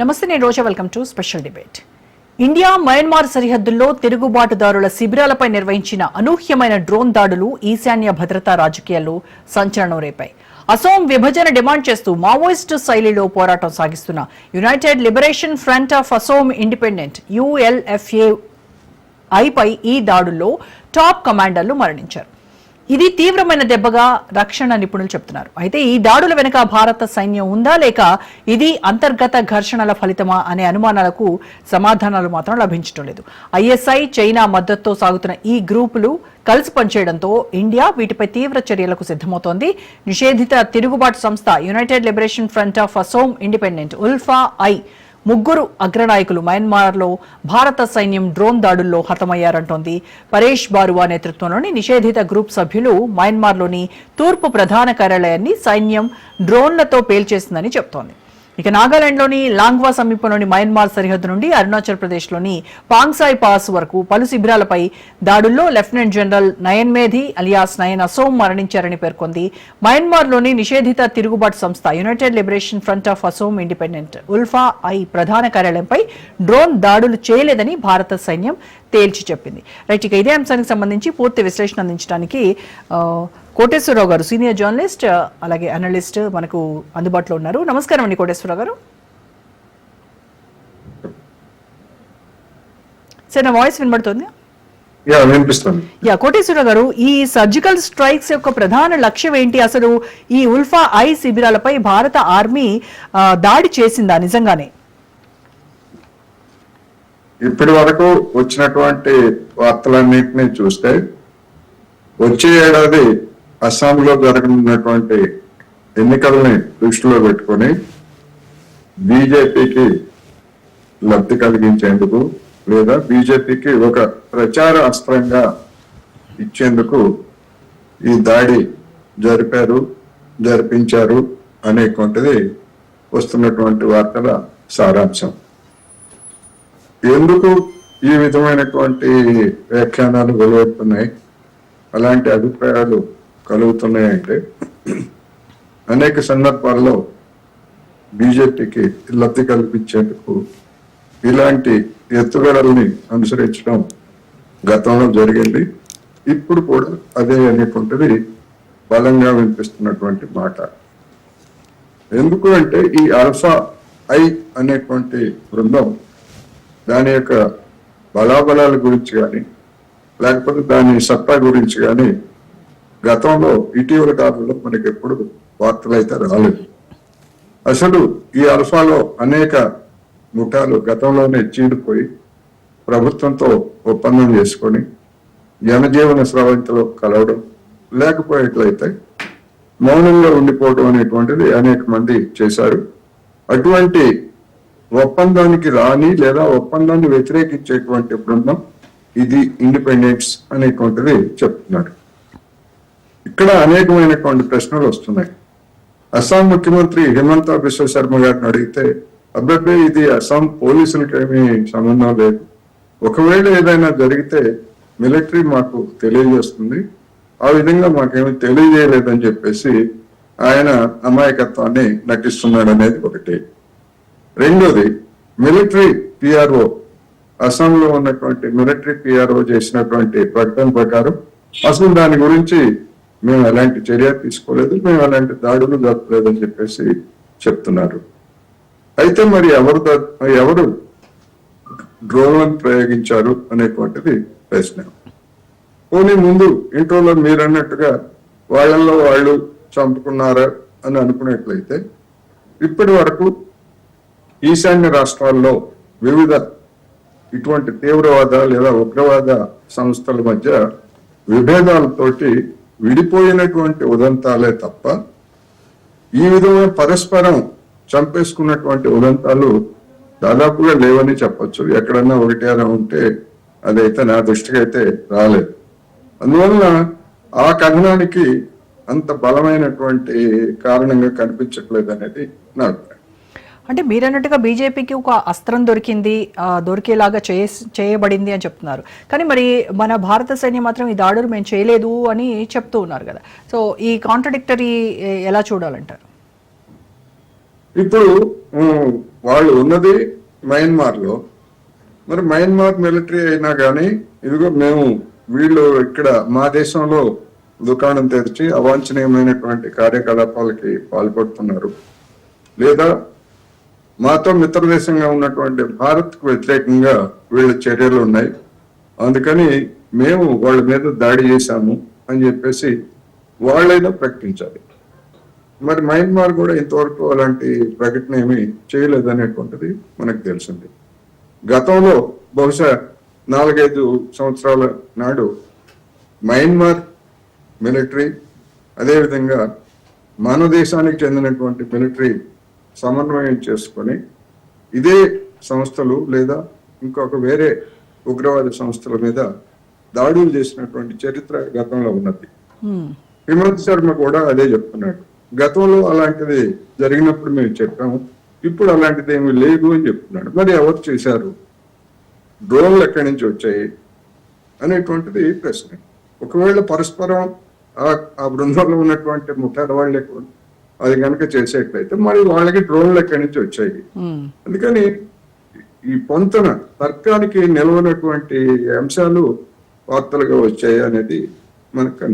నమస్తే నేను Roja. Welcome to special debate. India Myanmar సరిహద్దుల్లో తిరుగుబాటుదారుల శిబిరాలపై నిర్వహించిన అనూహ్యమైన డ్రోన్ దాడులు ఈశాన్య భద్రతా రాజకీయాల్లో సంచలనం రేపాయి. అసోం విభజన డిమాండ్ చేస్తూ మావోయిస్టు శైలిలో పోరాటం సాగిస్తున్న United Liberation Front of Asom Independent ULFA ఐపై ఈ దాడుల్లో టాప్ కమాండర్లు మరణించారు. ఇది తీవ్రమైన దెబ్బగా రక్షణ నిపుణులు చెప్తున్నారు. అయితే ఈ దాడుల వెనుక భారత సైన్యం ఉందా లేక ఇది అంతర్గత ఘర్షణల ఫలితమా అనే అనుమానాలకు సమాధానాలు మాత్రం లభించడం లేదు. ఐఎస్ఐ చైనా మద్దతుతో సాగుతున్న ఈ గ్రూపులు కలిసి పనిచేయడంతో ఇండియా వీటిపై తీవ్ర చర్యలకు సిద్ధమవుతోంది. నిషేధిత తిరుగుబాటు సంస్థ United Liberation Front of Asom Independent ULFA I. ముగ్గురు అగ్రనాయకులు మయన్మార్లో భారత సైన్యం డ్రోన్ దాడుల్లో హతమయ్యారంటోంది. పరేష్ బారువా నేతృత్వంలోని నిషేధిత గ్రూప్ సభ్యులు మయన్మార్లోని తూర్పు ప్రధాన కార్యాలయాన్ని సైన్యం డ్రోన్లతో పేల్చేసిందని చెబుతోంది ఇక నాగాలాండ్లోని లాంగ్వా సమీపంలోని మయన్మార్ సరిహద్దు నుండి అరుణాచల్ ప్రదేశ్లోని పాంగ్సాయ్ పాస్ వరకు పలు శిబిరాలపై దాడుల్లో lieutenant general Nayan Medhi alias Nayan Asom మరణించారని పేర్కొంది. మయన్మార్లోని నిషేధిత తిరుగుబాటు సంస్థ United Liberation Front of Asom Independent ULFA I ప్రధాన కార్యాలయంపై డ్రోన్ దాడులు చేయలేదని భారత సైన్యం తేల్చి చెప్పింది. రైట్ ఇక ఇదే అంశానికి సంబంధించి పూర్తి విశ్లేషణ అందించడానికి కోటేశ్వరరావు గారు సీనియర్ జర్నలిస్ట్ అలాగే అనలిస్ట్ మనకు అందుబాటులో ఉన్నారు. నమస్కారం అండి కోటేశ్వరరావు. గారు సార్ నా వాయిస్ వినబడుతుంది? యా వినిపిస్తుంది. యా కోటేశ్వరరావు గారు ఈ సర్జికల్ స్ట్రైక్స్ యొక్క ప్రధాన లక్ష్యం ఏంటి? అసలు ఈ ఉల్ఫా ఐ శిబిరాలపై భారత ఆర్మీ దాడి చేసిందా నిజంగానే? ఇప్పటి వరకు వచ్చినటువంటి వార్తలన్నింటినీ చూస్తే వచ్చే ఏడాది అస్సాంలో జరగనున్నటువంటి ఎన్నికల్ని దృష్టిలో పెట్టుకొని బీజేపీకి లబ్ధి కలిగించేందుకు లేదా బీజేపీకి ఒక ప్రచార అస్త్రంగా ఇచ్చేందుకు ఈ దాడి జరిపారు జరిపించారు అనేటువంటిది వస్తున్నటువంటి వార్తల సారాంశం. ఎందుకు ఈ విధమైనటువంటి వ్యాఖ్యానాలు వెలువడుతున్నాయి? అలాంటి అభిప్రాయాలు కలుగుతున్నాయంటే అనేక సందర్భాల్లో బీజేపీకి లబ్ధి కల్పించేందుకు ఇలాంటి ఎత్తుగడల్ని అనుసరించడం గతంలో జరిగింది. ఇప్పుడు కూడా అదే అనేటువంటిది బలంగా వినిపిస్తున్నటువంటి మాట. ఎందుకు అంటే ఈ ఆల్ఫా ఐ అనేటువంటి బృందం దాని యొక్క బలాబలాల గురించి కానీ లేకపోతే దాని సత్తా గురించి కానీ గతంలో ఇటీవల కాలంలో మనకి ఎప్పుడు వార్తలు అయితే రాలేదు. అసలు ఈ అల్ఫాలో అనేక ముఠాలు గతంలోనే చీడిపోయి ప్రభుత్వంతో ఒప్పందం చేసుకొని జనజీవన స్రవంతిలో కలవడం లేకపోయేట్లయితే మౌనంగా ఉండిపోవడం అనేటువంటిది అనేక మంది చేశారు. అటువంటి ఒప్పందానికి రాని లేదా ఒప్పందాన్ని వ్యతిరేకించేటువంటి బృందం ఇది ఇండిపెండెన్స్ అనేటువంటిది చెప్తున్నాడు ఇక్కడ అనేకమైనటువంటి ప్రశ్నలు వస్తున్నాయి. అస్సాం ముఖ్యమంత్రి హిమంత బిశ్వ శర్మ గారిని అడిగితే అబ్బాయి ఇది అస్సాం పోలీసులకి ఏమీ సంబంధం లేదు. ఒకవేళ ఏదైనా జరిగితే మిలిటరీ మాకు తెలియజేస్తుంది. ఆ విధంగా మాకేమీ తెలియజేయలేదని చెప్పేసి ఆయన అమాయకత్వాన్ని నటిస్తున్నాడు అనేది ఒకటి. రెండోది మిలిటరీ పిఆర్ఓ అస్సాంలో ఉన్నటువంటి మిలిటరీ పిఆర్ఓ చేసినటువంటి ప్రకటన ప్రకారం అసలు దాని గురించి మేము ఎలాంటి చర్య తీసుకోలేదు మేము ఎలాంటి దాడులు జరపలేదని చెప్పేసి చెప్తున్నారు. అయితే మరి ఎవరు ఎవరు డ్రోన్లను ప్రయోగించారు అనేటువంటిది ప్రశ్న. పోనీ ముందు ఇంట్రోలో మీరు అన్నట్టుగా వాళ్ళల్లో వాళ్ళు చంపుకున్నారా అని అనుకున్నట్లయితే ఇప్పటి వరకు ఈశాన్య రాష్ట్రాల్లో వివిధ ఇటువంటి తీవ్రవాద లేదా ఉగ్రవాద సంస్థల మధ్య విభేదాలతోటి విడిపోయినటువంటి ఉదంతాలే తప్ప ఈ విధమైన పరస్పరం చంపేసుకున్నటువంటి ఉదంతాలు దాదాపుగా లేవని చెప్పొచ్చు. ఎక్కడన్నా ఒకటి అలా ఉంటే అదైతే నా దృష్టికి అయితే రాలేదు. అందువలన ఆ కథనానికి అంత బలమైనటువంటి కారణంగా కనిపించట్లేదు అనేది నా అంటే మీరన్నట్టుగా బీజేపీకి ఒక అస్త్రం దొరికింది దొరికేలాగా చేయ చేయబడింది అని చెప్తున్నారు. కానీ మరి మన భారత సైన్యం మాత్రం ఈ దాడులు మేము చేయలేదు అని చెప్తూ ఉన్నారు కదా. సో ఈ కాంట్రడిక్టరీ ఎలా చూడాలంటారు? ఇప్పుడు వాళ్ళు ఉన్నది మయన్మార్లో మరి మయన్మార్ మిలిటరీ అయినా కానీ ఇదిగో మేము వీళ్ళు ఇక్కడ మా దేశంలో దుకాణం తెరిచి అవాంఛనీయమైనటువంటి కార్యకలాపాలకి పాల్పడుతున్నారు. లేదా మాతో మిత్ర దేశంగా ఉన్నటువంటి భారత్కు వ్యతిరేకంగా వీళ్ళ చర్యలు ఉన్నాయి. అందుకని మేము వాళ్ళ మీద దాడి చేశాము అని చెప్పేసి వాళ్ళైనా ప్రకటించాలి. మరి మయన్మార్ కూడా ఇంతవరకు అలాంటి ప్రకటన ఏమి చేయలేదనేటువంటిది మనకు తెలిసింది. గతంలో బహుశా నాలుగైదు సంవత్సరాల నాడు మయన్మార్ మిలిటరీ అదేవిధంగా మన దేశానికి చెందినటువంటి మిలిటరీ సమన్వయం చేసుకొని ఇదే సంస్థలు లేదా ఇంకొక వేరే ఉగ్రవాద సంస్థల మీద దాడులు చేసినటువంటి చరిత్ర గతంలో ఉన్నది. హ్మ్. హిమంత్ శర్మ కూడా అదే చెప్తున్నాడు. గతంలో అలాంటిది జరిగినప్పుడు మేము చెప్పాము. ఇప్పుడు అలాంటిది ఏమీ లేదు అని చెప్తున్నాడు. మరి ఎవరు చేశారు? డ్రోన్లు ఎక్కడి నుంచి వచ్చాయి? అనేటువంటిది ప్రశ్న. ఒకవేళ పరస్పరం ఆ- ఆ బృందంలో ఉన్నటువంటి ముఠాల వాళ్ళే అది కనుక చేసేట్లయితే మరి వాళ్ళకి డ్రోన్లు ఎక్కడి నుంచి వచ్చాయి. అందుకని ఈ పొంతన తర్కానికి నిలవనటువంటి అంశాలు వార్తలుగా వచ్చాయి అనేది మనకు.